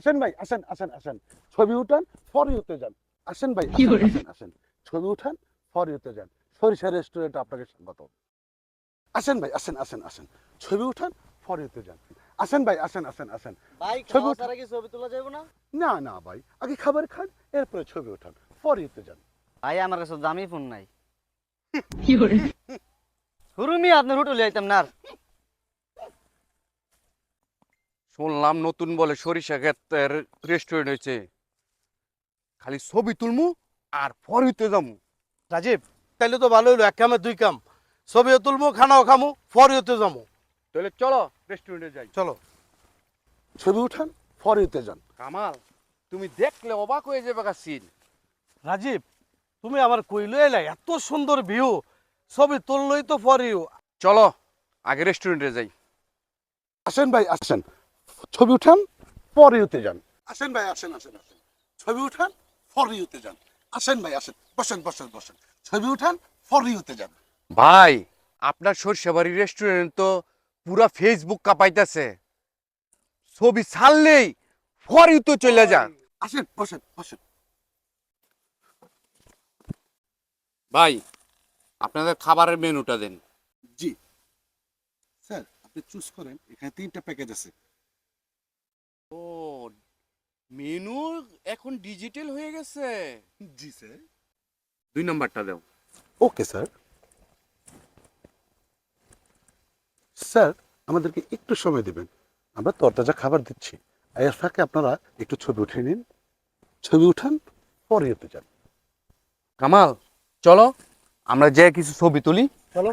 আসেন ভাই আসেন আসেন আসেন। ছবি উঠান ফর ইউতে যান। আসেন ভাই কি আসেন, আসেন আসেন। ছবি উঠান ফর ইউতে যান। সরিষা রেস্টুরেন্ট আপনাকে স্বাগত। আসেন ভাই আসেন আসেন আসেন। ছবি উঠান ফর ইউতে যান। আসেন ভাই আসেন আসেন আসেন। ভাই ছবি খাওয়া উঠা- ছাড়া কি ছবি তোলা যাবে না? না না ভাই আগে খাবার খান এরপরে ছবি উঠান ফর ইউতে যান। ভাই আমার কাছে দামি ফোন নাই，হুরুমি আপনার হোটেলে আইতাম না আর। শুনলাম নতুন বলে সরিষা ক্ষেতের রেস্টুরেন্ট হয়েছে। খালি ছবি তুলমু আর ফরিতে যামু। রাজীব তাইলে তো ভালো হইল এক কামে দুই কাম। ছবিও তুলবো খানাও খামু ফরিওতে যাব তাহলে চলো রেস্টুরেন্টে যাই। চলো। ছবি উঠান ফর ইউতে যান। কামাল তুমি দেখলে অবাক হয়ে যাবে সিন রাজীব তুমি আমার কইলো এলাই এত সুন্দর ভিউ ছবি তুললই তো ফরিও। চলো আগে রেস্টুরেন্টে যাই। আসেন ভাই আসেন। ছবি উঠান ফর ইউতে যান। আসেন ভাই আসেন আসেন আসেন। ছবি উঠান ফর ইউতে যান। আসেন ভাই আসেন। বসেন বসেন বসেন। ছবি উঠান ফর ইউতে যান। ভাই আপনার সরষেবাড়ি রেস্টুরেন্ট তো পুরা ফেসবুক কাঁপাইতেছে। ছবি ছাড়লেই ফরিতে চলে যান। আসেন বসেন বসেন। ভাই আপনাদের খাবারের মেনুটা দেন। জি। স্যার আপনি চুজ করেন এখানে তিনটা প্যাকেজ আছে। মেনু এখন ডিজিটাল হয়ে গেছে। জি স্যার। দুই নম্বরটা দাও। Okay sir. স্যার আমাদেরকে একটু সময় দেবেন। আমরা তরতাজা খাবার দিচ্ছি। এর ফাঁকে আপনারা একটু ছবি উঠিয়ে নিন। ছবি উঠান পরে যেতে যান। কামাল চলো আমরা যে কিছু ছবি তুলি। চলো।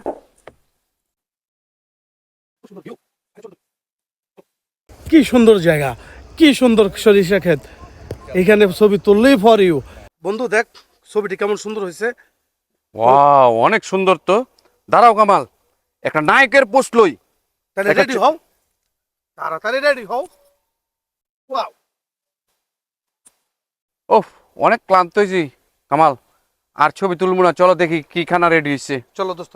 কি সুন্দর জায়গা। কি সুন্দর সরিষা ক্ষেত। এখানে ছবি তুললেই ফরিও বন্ধু দেখ ছবিটি কেমন সুন্দর হয়েছে। ওয়াও অনেক সুন্দর তো। দাঁড়াও কামাল একটা নায়কের পোস্ট লই। তাহলে রেডি হও। তাড়াতাড়ি রেডি হও। ওয়াও ওহ অনেক ক্লান্ত হয়েছি কামাল। আর ছবি তুলবো না চলো দেখি কি খানা রেডি হয়েছে। চলো দোস্ত।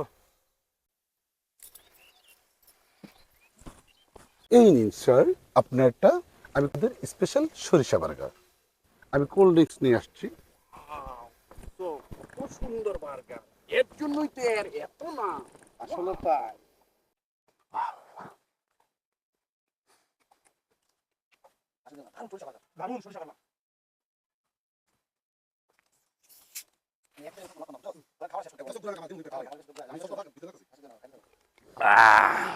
এই নিন স্যার আপনারটা আমি আপনাদের স্পেশাল সরিষা বার্গার। আমি কোল্ড ড্রিঙ্কস নিয়ে আসছি। সুন্দর বার্গার। এর জন্যই তো এর এত না। আসলে তাই। আহ,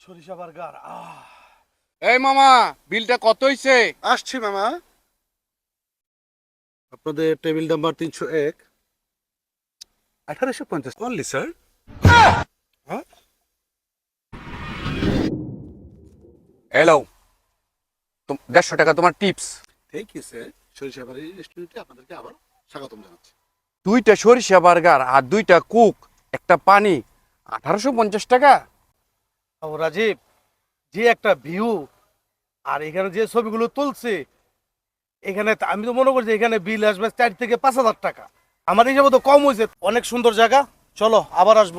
সরিষা মামা বিলটা কত হইছে? আসছি মামা। আপনাদের টেবিল নাম্বার তিনশো এক। আঠারোশো পঞ্চাশ। স্যার হ্যালো দেড়শো টাকা তোমার টিপস থ্যাংক ইউ স্যার সরিষা বাড়ি রেস্টুরেন্টে আপনাদেরকে আবার স্বাগতম জানাচ্ছি। দুইটা সরিষা বার্গার আর দুইটা কুক একটা পানি আঠারোশো পঞ্চাশ টাকা। ও রাজীব যে একটা ভিউ আর এখানে যে ছবিগুলো তুলছে এখানে তা- আমি তো মনে করছি এখানে বিল আসবে চার থেকে পাঁচ হাজার টাকা। আমার হিসাবে তো কম হয়েছে। অনেক সুন্দর জায়গা। চলো আবার আসব।